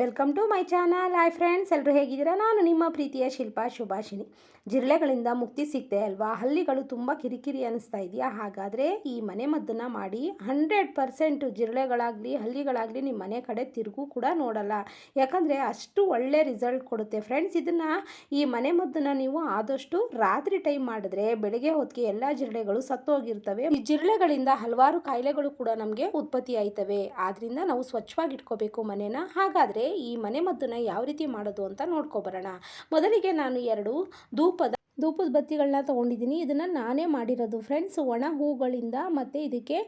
Welcome to my channel. Hi friends ಎಲ್ಲರೂ ಹೇಗಿದ್ದೀರಾ? ನಾನು ನಿಮ್ಮ ಪ್ರೀತಿಯ ಶಿಲ್ಪಾ ಶುಭಾಷಿಣಿ ಜಿರಳೆಗಳಿಂದ ಮುಕ್ತಿ ಸಿಗ್ತೆ ಅಲ್ವಾ? ಹಳ್ಳಿಗಳು ತುಂಬ ಕಿರಿಕಿರಿ ಅನ್ನಿಸ್ತಾ ಇದೆಯಾ? ಹಾಗಾದರೆ ಈ ಮನೆ ಮದ್ದನ್ನು ಮಾಡಿ ಹಂಡ್ರೆಡ್ ಪರ್ಸೆಂಟ್ ಜಿರಳೆಗಳಾಗಲಿ ಹಳ್ಳಿಗಳಾಗಲಿ ನಿಮ್ಮ ಮನೆ ಕಡೆ ತಿರುಗೂ ಕೂಡ ನೋಡಲ್ಲ. ಯಾಕಂದರೆ ಅಷ್ಟು ಒಳ್ಳೆ ರಿಸಲ್ಟ್ ಕೊಡುತ್ತೆ. ಫ್ರೆಂಡ್ಸ್, ಇದನ್ನು ಈ ಮನೆ ಮದ್ದನ್ನು ನೀವು ಆದಷ್ಟು ರಾತ್ರಿ ಟೈಮ್ ಮಾಡಿದ್ರೆ ಬೆಳಗ್ಗೆ ಹೊತ್ತಿಗೆ ಎಲ್ಲ ಜಿರಳೆಗಳು ಸತ್ತೋಗಿರ್ತವೆ. ಈ ಜಿರಳೆಗಳಿಂದ ಹಲವಾರು ಕಾಯಿಲೆಗಳು ಕೂಡ ನಮಗೆ ಉತ್ಪತ್ತಿ ಆಯ್ತವೆ ಆದ್ದರಿಂದ ನಾವು ಸ್ವಚ್ಛವಾಗಿ ಇಟ್ಕೋಬೇಕು ಮನೆನ. ಹಾಗಾದರೆ ಈ ಮನೆ ಮದ್ದನ್ನು ಯಾವ ರೀತಿ ಮಾಡೋದು ಅಂತ ನೋಡ್ಕೊಬರೋಣ ಮೊದಲಿಗೆ ನಾನು ಎರಡು ಧೂಪದ ಧೂಪದ ಬತ್ತಿಗಳನ್ನ ತೊಗೊಂಡಿದ್ದೀನಿ. ಇದನ್ನು ನಾನೇ ಮಾಡಿರೋದು ಫ್ರೆಂಡ್ಸ್ ಒಣ ಹೂಗಳಿಂದ ಮತ್ತು ಇದಕ್ಕೆ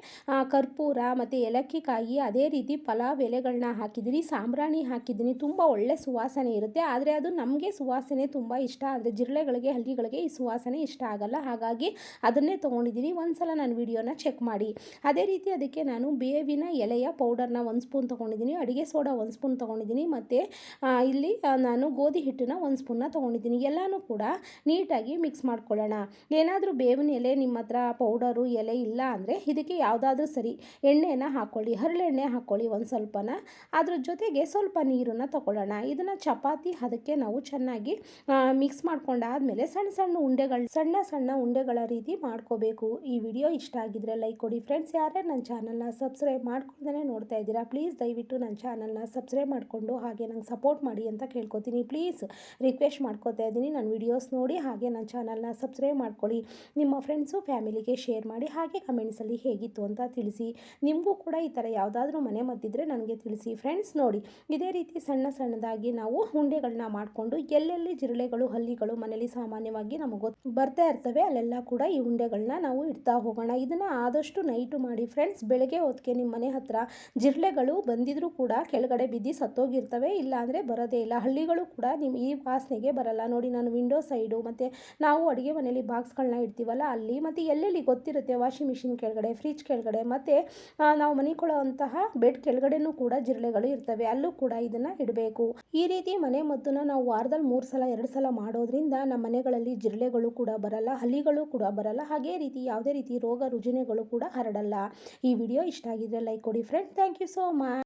ಕರ್ಪೂರ ಮತ್ತು ಏಲಕ್ಕಿಕಾಯಿ ಅದೇ ರೀತಿ ಪಲಾವ್ ಎಲೆಗಳನ್ನ ಹಾಕಿದ್ದೀನಿ. ಸಾಂಬ್ರಾಣಿ ಹಾಕಿದ್ದೀನಿ. ತುಂಬ ಒಳ್ಳೆ ಸುವಾಸನೆ ಇರುತ್ತೆ. ಆದರೆ ಅದು ನಮಗೆ ಸುವಾಸನೆ ತುಂಬ ಇಷ್ಟ. ಆದರೆ ಜಿರಳೆಗಳಿಗೆ ಹಲ್ಲಿಗಳಿಗೆ ಈ ಸುವಾಸನೆ ಇಷ್ಟ ಆಗಲ್ಲ. ಹಾಗಾಗಿ ಅದನ್ನೇ ತೊಗೊಂಡಿದ್ದೀನಿ. ಒಂದ್ಸಲ ನಾನು ವಿಡಿಯೋನ ಚೆಕ್ ಮಾಡಿ. ಅದೇ ರೀತಿ ಅದಕ್ಕೆ ನಾನು ಬೇವಿನ ಎಲೆಯ ಪೌಡರ್ನ ಒಂದು ಸ್ಪೂನ್ ತೊಗೊಂಡಿದ್ದೀನಿ. ಅಡುಗೆ ಸೋಡಾ ಒಂದು ಸ್ಪೂನ್ ತೊಗೊಂಡಿದ್ದೀನಿ. ಮತ್ತು ಇಲ್ಲಿ ನಾನು ಗೋಧಿ ಹಿಟ್ಟನ್ನ ಒಂದು ಸ್ಪೂನ್ನ ತೊಗೊಂಡಿದ್ದೀನಿ. ಎಲ್ಲನೂ ಕೂಡ ನೀಟಾಗಿ ಮಿಕ್ಸ್ ಮಾಡ್ಕೊಳ್ಳೋಣ. ಏನಾದರೂ ಬೇವಿನ ಎಲೆ ನಿಮ್ಮ ಹತ್ರ ಪೌಡರು ಎಲೆ ಇಲ್ಲ ಅಂದರೆ ಇದಕ್ಕೆ ಯಾವುದಾದ್ರೂ ಸರಿ ಎಣ್ಣೆನ ಹಾಕ್ಕೊಳ್ಳಿ ಹರಳೆಣ್ಣೆ ಹಾಕ್ಕೊಳ್ಳಿ ಒಂದು ಸ್ವಲ್ಪನ. ಅದ್ರ ಜೊತೆಗೆ ಸ್ವಲ್ಪ ನೀರನ್ನು ತಗೊಳ್ಳೋಣ. ಇದನ್ನು ಚಪಾತಿ ಅದಕ್ಕೆ ನಾವು ಚೆನ್ನಾಗಿ ಮಿಕ್ಸ್ ಮಾಡ್ಕೊಂಡಾದ್ಮೇಲೆ ಸಣ್ಣ ಸಣ್ಣ ಉಂಡೆಗಳು, ಸಣ್ಣ ಸಣ್ಣ ಉಂಡೆಗಳ ರೀತಿ ಮಾಡ್ಕೋಬೇಕು. ಈ ವಿಡಿಯೋ ಇಷ್ಟ ಆಗಿದ್ರೆ ಲೈಕ್ ಕೊಡಿ. ಫ್ರೆಂಡ್ಸ್ ಯಾರ್ಯಾರು ನನ್ನ ಚಾನಲ್ನ ಸಬ್ಸ್ಕ್ರೈಬ್ ಮಾಡ್ಕೊಳ್ದೇ ನೋಡ್ತಾ ಇದ್ದೀರಾ ಪ್ಲೀಸ್ ದಯವಿಟ್ಟು ನನ್ನ ಚಾನಲ್ನ ಸಬ್ಸ್ಕ್ರೈಬ್ ಮಾಡಿಕೊಂಡು ಹಾಗೆ ನಂಗೆ ಸಪೋರ್ಟ್ ಮಾಡಿ ಅಂತ ಕೇಳ್ಕೊತೀನಿ. ಪ್ಲೀಸ್ ರಿಕ್ವೆಸ್ಟ್ ಮಾಡ್ಕೋತಾ ಇದ್ದೀನಿ. ನನ್ನ ವಿಡಿಯೋಸ್ ನೋಡಿ ಹಾಗೆ ನನ್ನ ಚಾನಲ್ನ ಸಬ್ಸ್ಕ್ರೈಬ್ ಮಾಡ್ಕೊಳ್ಳಿ. ನಿಮ್ಮ ಫ್ರೆಂಡ್ಸು ಫ್ಯಾಮಿಲಿಗೆ ಶೇರ್ ಮಾಡಿ, ಹಾಗೆ ಕಮೆಂಟ್ಸಲ್ಲಿ ಹೇಗಿತ್ತು ಅಂತ ತಿಳಿಸಿ. ನಿಮಗೂ ಕೂಡ ಈ ಥರ ಯಾವುದಾದ್ರೂ ಮನೆ ಮದ್ದಿದ್ರೆ ನನಗೆ ತಿಳಿಸಿ. ಫ್ರೆಂಡ್ಸ್ ನೋಡಿ, ಇದೇ ರೀತಿ ಸಣ್ಣ ಸಣ್ಣದಾಗಿ ನಾವು ಉಂಡೆಗಳನ್ನ ಮಾಡಿಕೊಂಡು ಎಲ್ಲೆಲ್ಲಿ ಜಿರಳೆಗಳು, ಹಲ್ಲಿಗಳು ಮನೇಲಿ ಸಾಮಾನ್ಯವಾಗಿ ನಮಗೆ ಬರ್ತಾ ಇರ್ತವೆ, ಅಲ್ಲೆಲ್ಲ ಕೂಡ ಈ ಉಂಡೆಗಳನ್ನ ನಾವು ಇಡ್ತಾ ಹೋಗೋಣ. ಇದನ್ನು ಆದಷ್ಟು ನೈಟು ಮಾಡಿ. ಫ್ರೆಂಡ್ಸ್ ಬೆಳಗ್ಗೆ ಹೊತ್ತಿಗೆ ನಿಮ್ಮ ಮನೆ ಹತ್ರ ಜಿರಳೆಗಳು ಬಂದಿದ್ರೂ ಕೂಡ ಕೆಳಗಡೆ ಬಿದ್ದು ಸತ್ತೋಗಿರ್ತವೆ, ಇಲ್ಲಾಂದರೆ ಬರೋದೇ ಇಲ್ಲ. ಹಳ್ಳಿಗಳು ಕೂಡ ನಿಮ್ಮ ಈ ವಾಸನೆಗೆ ಬರಲ್ಲ. ನೋಡಿ, ನಾನು ವಿಂಡೋ ಸೈಡು ಮತ್ತು ನಾವು ಅಡುಗೆ ಮನೆಯಲ್ಲಿ ಬಾಕ್ಸ್ಗಳನ್ನ ಇಡ್ತೀವಲ್ಲ, ಅಲ್ಲಿ ಮತ್ತು ಎಲ್ಲೆಲ್ಲಿ ಗೊತ್ತಿರುತ್ತೆ ವಾಷಿಂಗ್ ಮಿಷಿನ್ ಕೆಳಗಡೆ, ಫ್ರಿಜ್ ಕೆಳಗಡೆ, ಮತ್ತು ನಾವು ಮನಿಕೊಳ್ಳುವಂತಹ ಬೆಡ್ ಕೆಳಗಡೆನೂ ಕೂಡ ಜಿರಳೆಗಳು ಇರ್ತವೆ, ಅಲ್ಲೂ ಕೂಡ ಇದನ್ನು ಇಡಬೇಕು. ಈ ರೀತಿ ಮನೆ ಮದ್ದನ್ನ ನಾವು ವಾರದಲ್ಲಿ ಮೂರು ಸಲ, ಎರಡು ಸಲ ಮಾಡೋದ್ರಿಂದ ನಮ್ಮ ಮನೆಗಳಲ್ಲಿ ಜಿರಳೆಗಳು ಕೂಡ ಬರಲ್ಲ ಹಲ್ಲಿಗಳು ಕೂಡ ಬರಲ್ಲ, ಹಾಗೇ ರೀತಿ ಯಾವುದೇ ರೀತಿ ರೋಗ ರುಜಿನಗಳು ಕೂಡ ಹರಡಲ್ಲ. ಈ ವಿಡಿಯೋ ಇಷ್ಟ ಆಗಿದ್ರೆ ಲೈಕ್ ಕೊಡಿ friend, thank you so much.